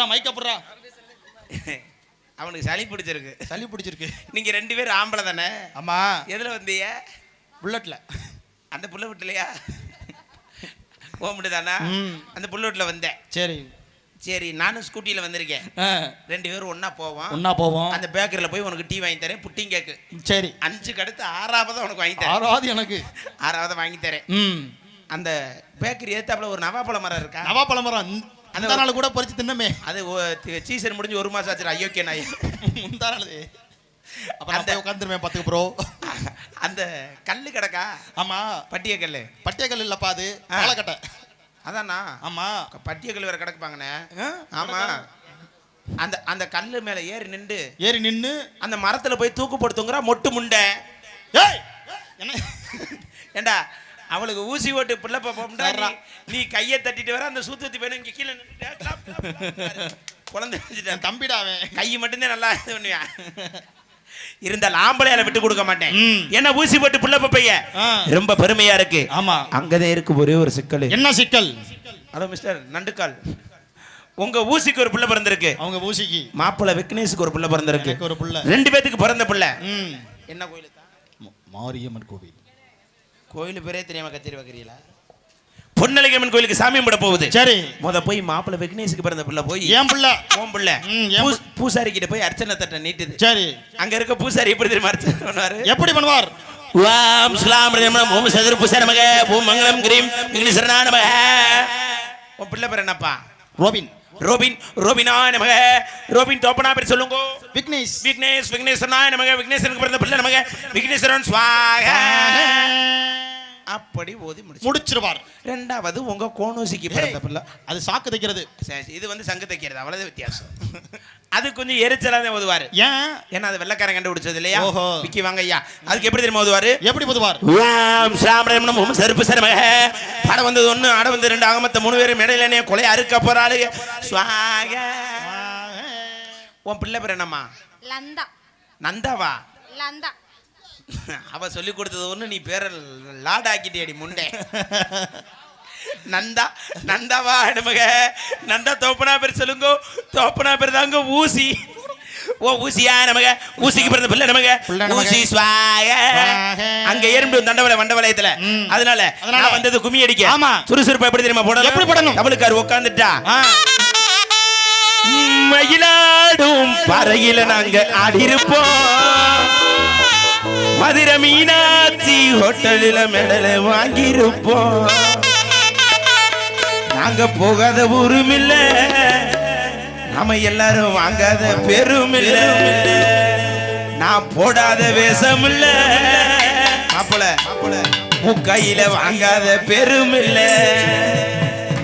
அவனுக்கு சளி பிடிச்சிருக்கு. சளி பிடிச்சிருக்கு. நீங்க ரெண்டு பேரும் ஆம்பளை தானே? ஆமா. எதுல வந்தீங்க? புல்லட்ல. அந்த புள்ள வீட்டுலையா ஓம்பிட்டு தானா ம். அந்த புள்ள வீட்டில் வந்தேன். சரி. சரி நானும் ஸ்கூட்டியில் வந்திருக்கேன். ஆ, ரெண்டு பேரும் ஒண்ணா போவோம். ஒண்ணா போவோம். அந்த பேக்கரியில் போய் உனக்கு டீ வாங்கி தரேன் புட்டிங் கேக்கு. சரி. அஞ்சுக்கு அடுத்து ஆறாவது உனக்கு வாங்கி தரேன். ஆறாவது எனக்கு. ஆறாவது வாங்கி தரேன். ம். அந்த பேக்கரி ஏத்தாப்புல ஒரு நவாப்பழ மரம் இருக்கா? நவாப்பழ மரம். அந்த நாள் கூட பறிச்சு தின்னமே. அது சீசன் முடிஞ்சு ஒரு மாசம் ஆச்சு ஐயோக்கிய நாய். முந்தா நாள். அப்ப நான் அந்த- போய் உட்காந்துருவேன் பாத்துக்க ப்ரோ அந்த கல்லு கிடக்கா? ஆமா. பட்டிய கல்லு பட்டியக்கல் இல்லப்பா அது. ஆ. பாலக்கட்டை அதானா? ஆமா. பட்டிய கல் வேற கிடக்குப்பாங்கண்ணே? ஆமா. அந்த அந்த கல்லு மேல ஏறி நின்று ஏறி நின்னு. அந்த மரத்துல போய் தூக்கு போடுத்துங்கிறா மொட்டு முண்டை. ஏய் என்ன? ஏண்டா? அவளுக்கு ஊசி ஓட்டு பிள்ளை பாப்போம்டா சர்ரா. நீ- கையை தட்டிட்டு வர அந்த சூத்தத்தி பையனும் இங்க கீழே. குழந்தை வச்சுட்டேன் தம்பிடா அவன். கை மட்டும்தான் நல்லா இது பண்ணுவேன் இருந்தால் ஆம்பளையால விட்டு கொடுக்க மாட்டேன். என்ன ஊசி போட்டு புள்ள பப்பைய. ரொம்ப பெருமையா இருக்கு. ஆமா. அங்கதான் இருக்கு ஒரே ஒரு சிக்கல். என்ன சிக்கல்? ஹலோ மிஸ்டர் நண்டுக்கால். உங்க ஊசிக்கு ஒரு புள்ள பிறந்திருக்கு. அவங்க ஊசிக்கு. மாப்பிள்ளை விக்னேஷுக்கு ஒரு புள்ள பிறந்திருக்கு. ஒரு புள்ள. ரெண்டு பேத்துக்கு பிறந்த புள்ள. என்ன கோயில் மாரியம்மன் கோவில். கோயில் பேரே தெரியாம கச்சேரி வைக்கிறீங்களா? பொன்னலிகம்மன் கோயிலுக்கு சாமி கும்பிட போகுது. சரி. முத போய் மாப்பிள்ளை விக்னேஷுக்கு பிறந்த புள்ள போய் ஏன் புள்ள. ஓம் புள்ள பூசாரி கிட்ட போய் அர்ச்சனை தட்டை நீட்டுது. சரி. அங்க இருக்க பூசாரி எப்படி தெரியுமா அர்ச்சனை பண்ணுவாரு? எப்படி பண்ணுவார்? ஓம் ஸ்லாம் ஓம் சதுர் புச நமக ஓம் மங்களம் கிரீம் விக்னேஸ்வரனா நமக. உன் பிள்ளை பேர் என்னப்பா? ரோபின். ரோபின் ரோபினா நமக. ரோபின் தோப்பனா பேர் சொல்லுங்க. விக்னேஷ். விக்னேஷ் விக்னேஸ்வரனா நமக விக்னேஸ்வரனுக்கு பிறந்த பிள்ளை நமக. விக்னேஸ்வரன் சுவாக அப்படி ஓதி முடிச்சு முடிச்சிருவார். ரெண்டாவது உங்க கோனூசிக்கு பிறந்த பிள்ளை. அது சாக்கு தைக்கிறது. சரி, இது வந்து சங்கு தைக்கிறது அவ்வளவு வித்தியாசம். அது கொஞ்சம் எரிச்சலா தான் ஓதுவாரு. ஏன்? ஏன்னா அது வெள்ளக்காரன் கண்டுபிடிச்சது இல்லையா? ஓஹோ. விக்கி வாங்க ஐயா அதுக்கு எப்படி தெரியுமா ஓதுவாரு? எப்படி பொதுவார் ஓம் ஸ்ராமணம் ஓம் செருப்பு சரமக படம் வந்தது ஒண்ணு ஆட வந்து ரெண்டு ஆகமத்த மூணு பேரும் மேடையில கொலை அறுக்க போறாளு சுவாக. உன் பிள்ளை பேர் என்னம்மா? லந்தா. நந்தாவா? லந்தா. அவ சொல்லி கொடுத்தது ஒண்ணு நீ பேர லாடாக்கிட்டியடி முண்டே. நந்தா நந்தாவா நமக நந்தா தோப்பனா பேர் சொல்லுங்க. தோப்பனா பேர் தாங்க ஊசி. ஓ ஊசியா நமக ஊசிக்கு பிறந்த பிள்ளை நமக. ஊசி ஸ்வாக. அங்க எறும்பு தண்டவளை வண்டவளையத்துல. அதனால அதனால. நான் வந்தது கும்மி அடிக்க. ஆமா. சுறுசுறுப்பா எப்படி தெரியுமா போடணும்? எப்படி போடணும்? தமிழுக்கார் உட்காந்துட்டா மயிலாடும் பறையில நாங்க ஆடிருப்போம் மதுரை மீனாட்சி ஹோட்டலில் மெடல வாங்கியிருப்போம். நாங்க போகாத ஊரும் இல்ல நாம எல்லாரும் வாங்காத பெரும் இல்ல நான் போடாத வேஷம் இல்ல மாப்பிள மாப்பிள முக்கையில வாங்காத பெரும் இல்ல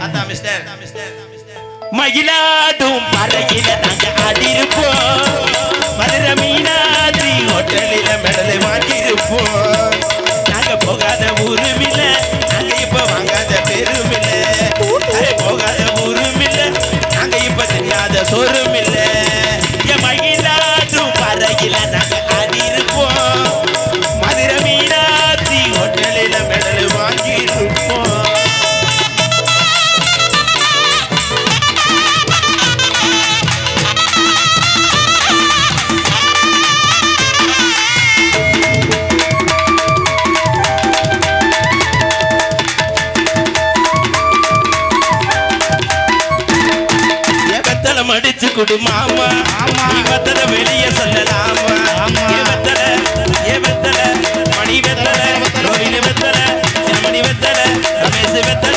அதான் மிஸ்டர். மயிலாடும் பறையில நாங்க ஆடிருப்போம் மதுரை மீனா மெடலை வாங்கியிருப்போம். நாங்க போகாத ஊரு ஏபத்தல அடிச்சு குடு மாமா. நீ வெத்தல வெளிய சொல்லலாமா? ஏபத்தல ஏபத்தல மணி வெத்தல ரோஹிணி வெத்தல சிரமணி வெத்தல ரமேஷ் வெத்தல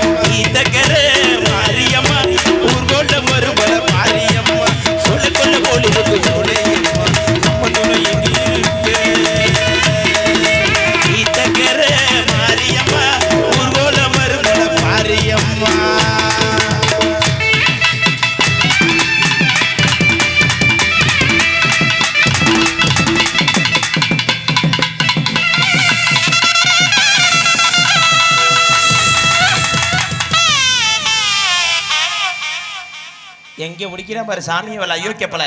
எங்க முடிக்கிறா பாரு சாமியை வல அயோக்கியப்பல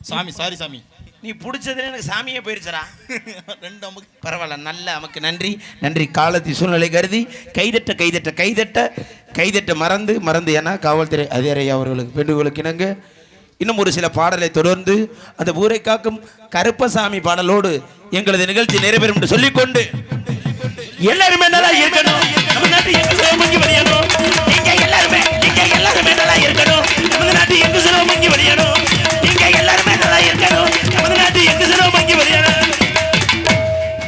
சாமி சாரி சாமி. நீ பிடிச்சதுல எனக்கு சாமியே போயிருச்சடா. ரெண்டு அமுக்கு. பரவாயில்ல நல்ல நமக்கு நன்றி. நன்றி காலத்தை சூழ்நிலை கருதி. கைதட்ட கைதட்ட கைதட்ட. கைதட்ட மறந்து மறந்து ஏன்னா காவல்துறை அதிகாரி அவர்களுக்கு வேண்டுகோளுக்கு இணங்க. இன்னும் ஒரு சில பாடலை தொடர்ந்து அந்த ஊரை காக்கும் கருப்பசாமி பாடலோடு எங்களது நிகழ்ச்சி நிறைவேறும் என்று சொல்லிக்கொண்டு எல்லாருமே நல்லா இருக்கணும்.